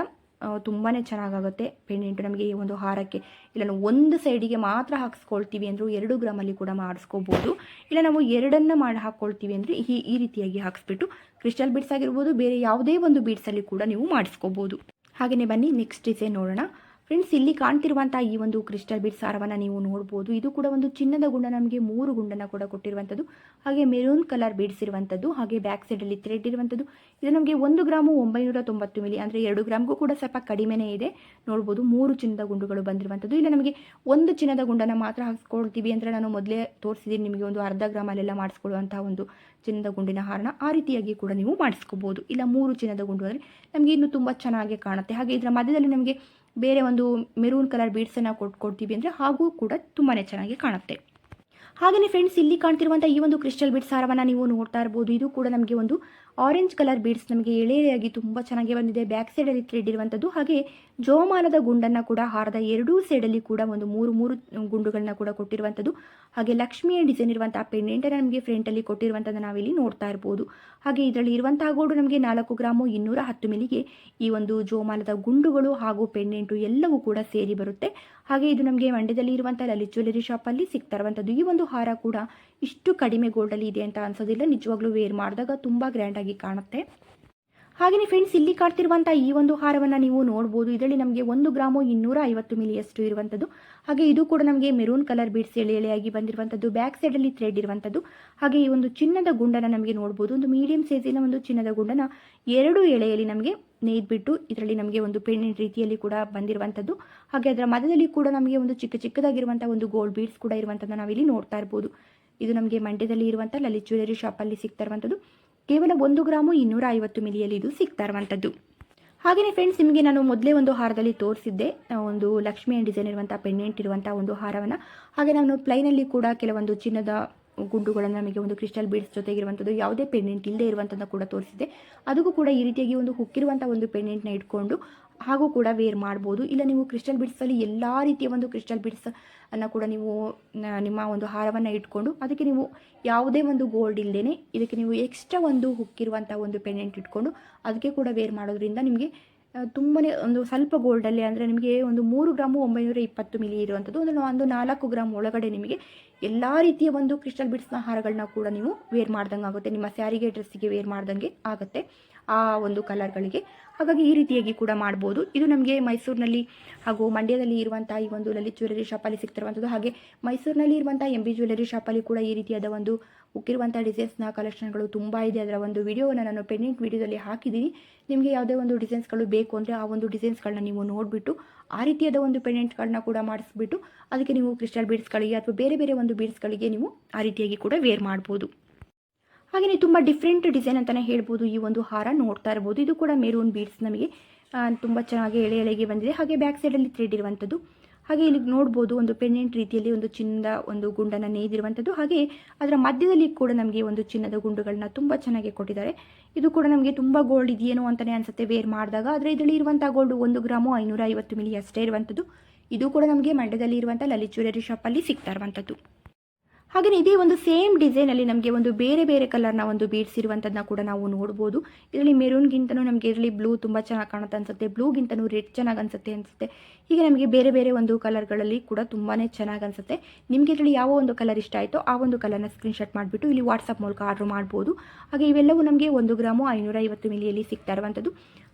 ತುಂಬಾ ಚೆನ್ನಾಗಾಗುತ್ತೆ ಪೆಂಡೆಂಟು. ನಮಗೆ ಈ ಒಂದು ಹಾರಕ್ಕೆ ಇಲ್ಲ ನಾವು ಒಂದು ಸೈಡಿಗೆ ಮಾತ್ರ ಹಾಕ್ಸ್ಕೊಳ್ತೀವಿ ಅಂದರೂ ಎರಡು ಗ್ರಾಮಲ್ಲಿ ಕೂಡ ಮಾಡಿಸ್ಕೋಬೋದು. ಇಲ್ಲ ನಾವು ಎರಡನ್ನು ಮಾಡಿ ಹಾಕ್ಕೊಳ್ತೀವಿ ಅಂದರೆ ಈ ಈ ರೀತಿಯಾಗಿ ಹಾಕ್ಸ್ಬಿಟ್ಟು ಕ್ರಿಸ್ಟಲ್ ಬೀಡ್ಸ್ ಆಗಿರ್ಬೋದು, ಬೇರೆ ಯಾವುದೇ ಒಂದು ಬೀಡ್ಸಲ್ಲಿ ಕೂಡ ನೀವು ಮಾಡಿಸ್ಕೋಬೋದು. ಹಾಗೆಯೇ ಬನ್ನಿ, ನೆಕ್ಸ್ಟ್ ಡಿಸೈನ್ ನೋಡೋಣ. ಫ್ರೆಂಡ್ಸ್ ಇಲ್ಲಿ ಕಾಣ್ತಿರುವಂಥ ಈ ಒಂದು ಕ್ರಿಸ್ಟಲ್ ಬೀಟ್ ಸಾರವನ್ನು ನೀವು ನೋಡ್ಬೋದು. ಇದು ಕೂಡ ಒಂದು ಚಿನ್ನದ ಗುಂಡ ನಮಗೆ ಮೂರು ಗುಂಡನ್ನು ಕೂಡ ಕೊಟ್ಟಿರುವಂಥದ್ದು ಹಾಗೆ ಮೆರೂನ್ ಕಲರ್ ಬೀಡ್ಸ್ ಇರುವಂಥದ್ದು ಹಾಗೆ ಬ್ಯಾಕ್ ಸೈಡಲ್ಲಿ ಥ್ರೆಡ್ ಇರುವಂಥದ್ದು ಇದು ನಮಗೆ ಒಂದು ಗ್ರಾಮು ಒಂಬೈನೂರ ತೊಂಬತ್ತು ಮಿಲಿ ಅಂದರೆ ಎರಡು ಗ್ರಾಮ್ಗೂ ಕೂಡ ಸ್ವಲ್ಪ ಕಡಿಮೆನೇ ಇದೆ. ನೋಡ್ಬೋದು, ಮೂರು ಚಿನ್ನದ ಗುಂಡುಗಳು ಬಂದಿರುವಂಥದ್ದು ಇಲ್ಲ ನಮಗೆ ಒಂದು ಚಿನ್ನದ ಗುಂಡನ್ನು ಮಾತ್ರ ಹಾಕ್ಸ್ಕೊಳ್ತೀವಿ ಅಂದರೆ ನಾನು ಮೊದಲೇ ತೋರಿಸಿದ್ದೀನಿ, ನಿಮಗೆ ಒಂದು ಅರ್ಧ ಗ್ರಾಮಲ್ಲೆಲ್ಲ ಮಾಡಿಸ್ಕೊಳ್ಳುವಂಥ ಒಂದು ಚಿನ್ನದ ಗುಂಡಿನ ಹಾರನ ಆ ರೀತಿಯಾಗಿ ಕೂಡ ನೀವು ಮಾಡಿಸ್ಕೋಬೋದು. ಇಲ್ಲ, ಮೂರು ಚಿನ್ನದ ಗುಂಡು ಅಂದರೆ ನಮಗೆ ಇನ್ನೂ ತುಂಬ ಚೆನ್ನಾಗಿ ಕಾಣುತ್ತೆ. ಹಾಗೆ ಇದರ ಮಧ್ಯದಲ್ಲಿ ನಮಗೆ ಬೇರೆ ಒಂದು ಮೆರೂನ್ ಕಲರ್ ಬೀಡ್ಸನ್ನು ಕೊಟ್ಟು ಕೊಡ್ತೀವಿ ಅಂದರೆ ಹಾಗೂ ಕೂಡ ತುಂಬಾ ಚೆನ್ನಾಗಿ ಕಾಣುತ್ತೆ. ಹಾಗೆಯೇ ಫ್ರೆಂಡ್ಸ್ ಇಲ್ಲಿ ಕಾಣ್ತಿರುವಂಥ ಈ ಒಂದು ಕ್ರಿಸ್ಟಲ್ ಬೀಡ್ಸ್ ಸಾರವನ್ನು ನೀವು ನೋಡ್ತಾ ಇರ್ಬೋದು. ಇದು ಕೂಡ ನಮಗೆ ಒಂದು ಆರೆಂಜ್ ಕಲರ್ ಬೀಡ್ಸ್ ನಮಗೆ ಎಳೆಯಾಗಿ ತುಂಬ ಚೆನ್ನಾಗಿ ಬಂದಿದೆ. ಬ್ಯಾಕ್ ಸೈಡಲ್ಲಿ ಥ್ರೆಡ್ ಇರುವಂಥದ್ದು ಹಾಗೆ ಜೋಮಾನದ ಗುಂಡನ್ನು ಕೂಡ ಹಾರದ ಎರಡೂ ಸೈಡಲ್ಲಿ ಕೂಡ ಒಂದು ಮೂರು ಮೂರು ಗುಂಡುಗಳನ್ನ ಕೂಡ ಕೊಟ್ಟಿರುವಂಥದ್ದು ಹಾಗೆ ಲಕ್ಷ್ಮಿಯ ಡಿಸೈನ್ ಇರುವಂಥ ಪೆಂಡೆಂಟನ್ನು ನಮಗೆ ಫ್ರಂಟಲ್ಲಿ ಕೊಟ್ಟಿರುವಂಥದ್ದು ನಾವಿಲ್ಲಿ ನೋಡ್ತಾ ಇರ್ಬೋದು. ಹಾಗೆ ಇದರಲ್ಲಿ ಇರುವಂತಹ ಗೋಡು ನಮಗೆ ನಾಲ್ಕು ಗ್ರಾಮು ಇನ್ನೂರ ಹತ್ತು ಮಿಲಿಗೆ ಈ ಒಂದು ಜೋಮಾನದ ಗುಂಡುಗಳು ಹಾಗೂ ಪೆಂಡೆಂಟು ಎಲ್ಲವೂ ಕೂಡ ಸೇರಿ ಬರುತ್ತೆ. ಹಾಗೆ ಇದು ನಮಗೆ ಮಂಡ್ಯದಲ್ಲಿ ಇರುವಂಥ ಲಲಿತ್ ಜ್ಯುವೆಲರಿ ಶಾಪಲ್ಲಿ ಸಿಗ್ತಾ ಇರುವಂಥದ್ದು ಈ ಒಂದು ಹಾರ ಕೂಡ ಇಷ್ಟು ಕಡಿಮೆ ಗೋಲ್ಡಲ್ಲಿ ಇದೆ ಅಂತ ಅನ್ಸೋದಿಲ್ಲ. ನಿಜವಾಗ್ಲೂ ವೇರ್ ಮಾಡಿದಾಗ ತುಂಬ ಗ್ರ್ಯಾಂಡಾಗಿ ಕಾಣುತ್ತೆ. ಹಾಗೆಯೇ ಫ್ರೆಂಡ್ಸ್ ಇಲ್ಲಿ ಕಾಡ್ತಿರುವಂಥ ಈ ಒಂದು ಹಾರವನ್ನು ನೀವು ನೋಡ್ಬೋದು. ಇದರಲ್ಲಿ ನಮಗೆ ಒಂದು ಗ್ರಾಮು ಇನ್ನೂರ ಐವತ್ತು ಮಿಲಿಯಷ್ಟು ಇರುವಂಥದ್ದು ಹಾಗೆ ಇದು ಕೂಡ ನಮಗೆ ಮೆರೂನ್ ಕಲರ್ ಬೀಡ್ಸ್ ಎಳೆ ಎಳೆಯಾಗಿ ಬಂದಿರುವಂಥದ್ದು ಬ್ಯಾಕ್ ಸೈಡಲ್ಲಿ ಥ್ರೆಡ್ ಇರುವಂಥದ್ದು ಹಾಗೆ ಈ ಒಂದು ಚಿನ್ನದ ಗುಂಡನ ನಮಗೆ ನೋಡ್ಬೋದು. ಒಂದು ಮೀಡಿಯಂ ಸೈಜಿನ ಒಂದು ಚಿನ್ನದ ಗುಂಡನ ಎರಡು ಎಳೆಯಲ್ಲಿ ನಮಗೆ ನೇಯ್ದುಬಿಟ್ಟು ಇದರಲ್ಲಿ ನಮಗೆ ಒಂದು ಪೆಂಡೆಂಟ್ ರೀತಿಯಲ್ಲಿ ಕೂಡ ಬಂದಿರುವಂಥದ್ದು ಹಾಗೆ ಅದರ ಮಧ್ಯದಲ್ಲಿ ಕೂಡ ನಮಗೆ ಒಂದು ಚಿಕ್ಕ ಚಿಕ್ಕದಾಗಿರುವಂಥ ಒಂದು ಗೋಲ್ಡ್ ಬೀಡ್ಸ್ ಕೂಡ ಇರುವಂಥದ್ದು ನಾವಿಲ್ಲಿ ನೋಡ್ತಾ ಇರ್ಬೋದು. ಇದು ನಮಗೆ ಮಂಡ್ಯದಲ್ಲಿ ಇರುವಂಥ ಲಲಿತ್ ಜ್ಯುವೆಲರಿ ಶಾಪಲ್ಲಿ ಸಿಗ್ತಾ ಇರುವಂಥದ್ದು ಕೇವಲ ಒಂದು ಗ್ರಾಮು ಇನ್ನೂರ ಐವತ್ತು ಮಿಲಿಯಲ್ಲಿ ಇದು ಸಿಗ್ತಾ ಇರುವಂಥದ್ದು. ಹಾಗೆಯೇ ಫ್ರೆಂಡ್ಸ್ ನಿಮಗೆ ನಾನು ಮೊದಲೇ ಒಂದು ಹಾರದಲ್ಲಿ ತೋರಿಸಿದ್ದೆ. ಒಂದು ಲಕ್ಷ್ಮಿ ಡಿಸೈನ್ ಇರುವಂಥ ಪೆಂಡೆಂಟ್ ಇರುವಂಥ ಒಂದು ಹಾರವನ್ನು. ಹಾಗೆ ನಾನು ಪ್ಲೈನಲ್ಲಿ ಕೂಡ ಕೆಲವೊಂದು ಚಿನ್ನದ ಗುಂಡುಗಳನ್ನು ನಮಗೆ ಒಂದು ಕ್ರಿಸ್ಟಲ್ ಬೀಡ್ಸ್ ಜೊತೆಗಿರುವಂಥದ್ದು, ಯಾವುದೇ ಪೆಂಡೆಂಟ್ ಇಲ್ಲದೆ ಇರುವಂಥದ್ದು ಕೂಡ ತೋರಿಸಿದೆ ಅದಕ್ಕೂ ಕೂಡ ಈ ರೀತಿಯಾಗಿ ಒಂದು ಹುಕ್ಕಿರುವಂಥ ಒಂದು ಪೆಂಡೆಂಟ್ನ ಇಟ್ಕೊಂಡು ಹಾಗೂ ಕೂಡ ವೇರ್ ಮಾಡ್ಬೋದು. ಇಲ್ಲ ನೀವು ಕ್ರಿಸ್ಟಲ್ ಬಿಡ್ಸಲ್ಲಿ ಎಲ್ಲ ರೀತಿಯ ಒಂದು ಕ್ರಿಸ್ಟಲ್ ಬಿಡ್ಸ್ ಅನ್ನು ಕೂಡ ನೀವು ನಿಮ್ಮ ಒಂದು ಹಾರವನ್ನು ಇಟ್ಕೊಂಡು ಅದಕ್ಕೆ ನೀವು ಯಾವುದೇ ಒಂದು ಗೋಲ್ಡ್ ಇಲ್ಲದೇ ಇದಕ್ಕೆ ನೀವು ಎಕ್ಸ್ಟ್ರಾ ಒಂದು ಹುಕ್ಕಿರುವಂಥ ಒಂದು ಪೆಂಡೆಂಟ್ ಇಟ್ಕೊಂಡು ಅದಕ್ಕೆ ಕೂಡ ವೇರ್ ಮಾಡೋದ್ರಿಂದ ನಿಮಗೆ ತುಂಬಾ ಒಂದು ಸ್ವಲ್ಪ ಗೋಲ್ಡಲ್ಲಿ ಅಂದರೆ ನಿಮಗೆ ಒಂದು ಮೂರು ಗ್ರಾಮು ಒಂಬೈನೂರ ಇಪ್ಪತ್ತು ಮಿಲಿ ಇರುವಂಥದ್ದು ಒಂದು ಒಂದು ನಾಲ್ಕು ಗ್ರಾಮ್ ಒಳಗಡೆ ನಿಮಗೆ ಎಲ್ಲ ರೀತಿಯ ಒಂದು ಕ್ರಿಸ್ಟಲ್ ಬಿಡ್ಸ್ನ ಹಾರಗಳನ್ನ ಕೂಡ ನೀವು ವೇರ್ ಮಾಡ್ದಂಗೆ ಆಗುತ್ತೆ ನಿಮ್ಮ ಸ್ಯಾರಿಗೆ ಡ್ರೆಸ್ಸಿಗೆ ವೇರ್ ಮಾಡ್ದಂಗೆ ಆಗುತ್ತೆ. ಆ ಒಂದು ಕಲರ್ಗಳಿಗೆ. ಹಾಗಾಗಿ ಈ ರೀತಿಯಾಗಿ ಕೂಡ ಮಾಡ್ಬೋದು. ಇದು ನಮಗೆ ಮೈಸೂರಿನಲ್ಲಿ ಹಾಗೂ ಮಂಡ್ಯದಲ್ಲಿ ಇರುವಂಥ ಈ ಒಂದು ಲಲಿತ್ ಜ್ಯುವೆಲರಿ ಶಾಪಲ್ಲಿ ಸಿಗ್ತಿರುವಂಥದ್ದು ಹಾಗೆ ಮೈಸೂರಿನಲ್ಲಿ ಇರುವಂಥ ಎಂ ಬಿ ಜ್ಯುವೆಲರಿ ಶಾಪಲ್ಲಿ ಕೂಡ ಈ ರೀತಿಯಾದ ಒಂದು ಉಕ್ಕಿರುವಂಥ ಡಿಸೈನ್ಸ್ನ ಕಲೆಕ್ಷನ್ಗಳು ತುಂಬ ಇದೆ. ಅದರ ಒಂದು ವಿಡಿಯೋವನ್ನು ನಾನು ಪೆಂಡೆಂಟ್ ವಿಡಿಯೋದಲ್ಲಿ ಹಾಕಿದ್ದೀನಿ. ನಿಮಗೆ ಯಾವುದೇ ಒಂದು ಡಿಸೈನ್ಸ್ಗಳು ಬೇಕು ಅಂದರೆ ಆ ಒಂದು ಡಿಸೈನ್ಸ್ಗಳನ್ನ ನೀವು ನೋಡಿಬಿಟ್ಟು, ಆ ರೀತಿಯಾದ ಒಂದು ಪೆಂಡೆಂಟ್ಗಳನ್ನ ಕೂಡ ಮಾಡಿಸ್ಬಿಟ್ಟು, ಅದಕ್ಕೆ ನೀವು ಕ್ರಿಸ್ಟಲ್ ಬೀಡ್ಸ್ಗಳಿಗೆ ಅಥವಾ ಬೇರೆ ಬೇರೆ ಒಂದು ಬೀಡ್ಸ್ಗಳಿಗೆ ನೀವು ಆ ರೀತಿಯಾಗಿ ಕೂಡ ವೇರ್ ಮಾಡ್ಬೋದು. ಹಾಗೆಯೇ ತುಂಬ ಡಿಫ್ರೆಂಟ್ ಡಿಸೈನ್ ಅಂತಲೇ ಹೇಳ್ಬೋದು ಈ ಒಂದು ಹಾರ ನೋಡ್ತಾ ಇರ್ಬೋದು. ಇದು ಕೂಡ ಮೆರೂನ್ ಬೀಡ್ಸ್ ನಮಗೆ ತುಂಬ ಚೆನ್ನಾಗಿ ಎಳೆ ಎಳೆಗೆ ಬಂದಿದೆ. ಹಾಗೆ ಬ್ಯಾಕ್ ಸೈಡಲ್ಲಿ ಥ್ರೆಡ್ ಇರುವಂಥದ್ದು ಹಾಗೆ ಇಲ್ಲಿ ನೋಡ್ಬೋದು ಒಂದು ಪೆಂಡೆಂಟ್ ರೀತಿಯಲ್ಲಿ ಒಂದು ಚಿನ್ನದ ಒಂದು ಗುಂಡನ್ನು ನೇಯ್ದಿರುವಂಥದ್ದು ಹಾಗೆ ಅದರ ಮಧ್ಯದಲ್ಲಿ ಕೂಡ ನಮಗೆ ಒಂದು ಚಿನ್ನದ ಗುಂಡುಗಳನ್ನ ತುಂಬ ಚೆನ್ನಾಗಿ ಕೊಟ್ಟಿದ್ದಾರೆ. ಇದು ಕೂಡ ನಮಗೆ ತುಂಬ ಗೋಲ್ಡ್ ಇದೆಯೇನೋ ಅಂತಲೇ ಅನಿಸುತ್ತೆ ವೇರ್ ಮಾಡಿದಾಗ. ಆದರೆ ಇದರಲ್ಲಿ ಇರುವಂಥ ಗೋಲ್ಡ್ ಒಂದು ಗ್ರಾಮು ಐನೂರ ಐವತ್ತು ಮಿಲಿ ಅಷ್ಟೇ ಇರುವಂಥದ್ದು ಇದು ಕೂಡ ನಮಗೆ ಮಂಡ್ಯದಲ್ಲಿ ಇರುವಂಥ ಲಲಿತ್ ಜ್ಯುವೆಲರಿ ಶಾಪಲ್ಲಿ ಸಿಗ್ತಾ ಇರುವಂಥದ್ದು ಹಾಗೆಯೇ ಇದೇ ಒಂದು ಸೇಮ್ ಡಿಸೈನಲ್ಲಿ ನಮಗೆ ಒಂದು ಬೇರೆ ಬೇರೆ ಕಲರ್ನ ಒಂದು ಬೀಡ್ಸ್ ಇರುವಂಥದ್ದನ್ನ ಕೂಡ ನಾವು ನೋಡ್ಬೋದು. ಇದರಲ್ಲಿ ಮೆರೂನ್ಗಿಂತನೂ ನಮಗೆ ಇದರಲ್ಲಿ ಬ್ಲೂ ತುಂಬ ಚೆನ್ನಾಗಿ ಕಾಣುತ್ತೆ ಅನಿಸುತ್ತೆ. ಬ್ಲೂಗಿಂತನೂ ರೆಡ್ ಚೆನ್ನಾಗಿ ಅನಿಸುತ್ತೆ ಅನಿಸುತ್ತೆ. ಹೀಗೆ ನಮಗೆ ಬೇರೆ ಬೇರೆ ಒಂದು ಕಲರ್ಗಳಲ್ಲಿ ಕೂಡ ತುಂಬಾ ಚೆನ್ನಾಗಿ ಅನಿಸುತ್ತೆ. ನಿಮಗೆ ಇದರಲ್ಲಿ ಯಾವ ಒಂದು ಕಲರ್ ಇಷ್ಟ ಆಯಿತೋ ಆ ಒಂದು ಕಲರ್ನ ಸ್ಕ್ರೀನ್ಶಾಟ್ ಮಾಡಿಬಿಟ್ಟು ಇಲ್ಲಿ ವಾಟ್ಸಪ್ ಮೂಲಕ ಆರ್ಡ್ರ್ ಮಾಡ್ಬೋದು. ಹಾಗೆ ಇವೆಲ್ಲವೂ ನಮಗೆ ಒಂದು ಗ್ರಾಮು ಐನೂರ ಐವತ್ತು ಮಿಲಿಯಲ್ಲಿ ಸಿಗ್ತಾ ಇರುವಂಥದ್ದು